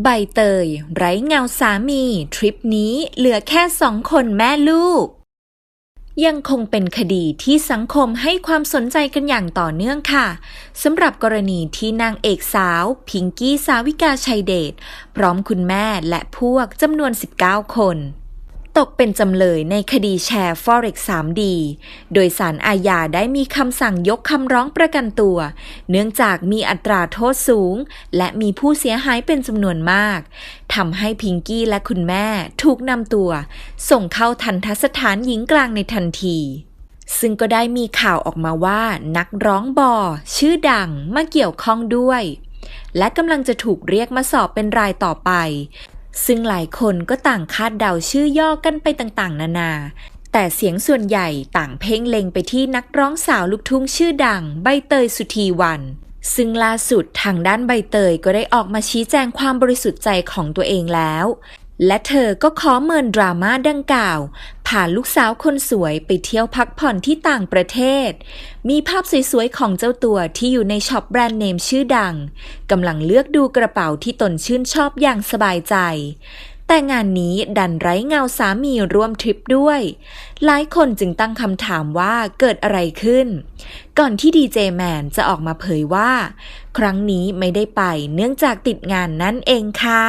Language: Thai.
ใบเตย ไร้เงาสามี ทริปนี้เหลือแค่สองคนแม่ลูก ยังคงเป็นคดีที่สังคมให้ความสนใจกันอย่างต่อเนื่องค่ะสำหรับกรณีที่นางเอกสาว พิงกี้สาวิกาชัยเดชพร้อมคุณแม่และพวกจำนวน 19 คน ตกเป็นจำเลยในคดีแชร์ Forex 3D โดยสารอาญาได้มีคำสั่งยกคำร้องประกันตัว เนื่องจากมีอัตราโทษสูง และมีผู้เสียหายเป็นจำนวนมากทำให้พิงกี้และคุณแม่ถูกนำตัว ส่งเข้าทันทสถานหญิงกลางในทันทีซึ่งก็ได้มีข่าวออกมาว่านักร้องบอ ชื่อดังมาเกี่ยวข้องด้วย และกำลังจะถูกเรียกมาสอบเป็นรายต่อไป ซึ่งหลายคนก็ต่างคาดเดาชื่อย่อกันไปต่างๆ นานา แต่เสียงส่วนใหญ่ต่างเพ่งเล็งไปที่นักร้องสาวลูกทุ่งชื่อดัง ใบเตยสุธีวัน ซึ่งล่าสุดทางด้านใบเตยก็ได้ออกมาชี้แจงความบริสุทธิ์ใจของตัวเองแล้ว และเธอก็ขอเมินดราม่าดังกล่าวาลูกสาวคนสวยไปเที่ยวพักผ่อนที่ต่างประเทศ มีภาพสวยๆของเจ้าตัวที่อยู่ในช็อปแบรนด์เนมชื่อดังกำลังเลือกดูกระเป๋าที่ตนชื่นชอบอย่างสบายใจ แต่งานนี้ดันไร้เงาสามีร่วมทริปด้วย หลายคนจึงตั้งคำถามว่าเกิดอะไรขึ้น ก่อนที่ดีเจแมนจะออกมาเผยว่า ครั้งนี้ไม่ได้ไปเนื่องจากติดงานนั่นเองค่ะ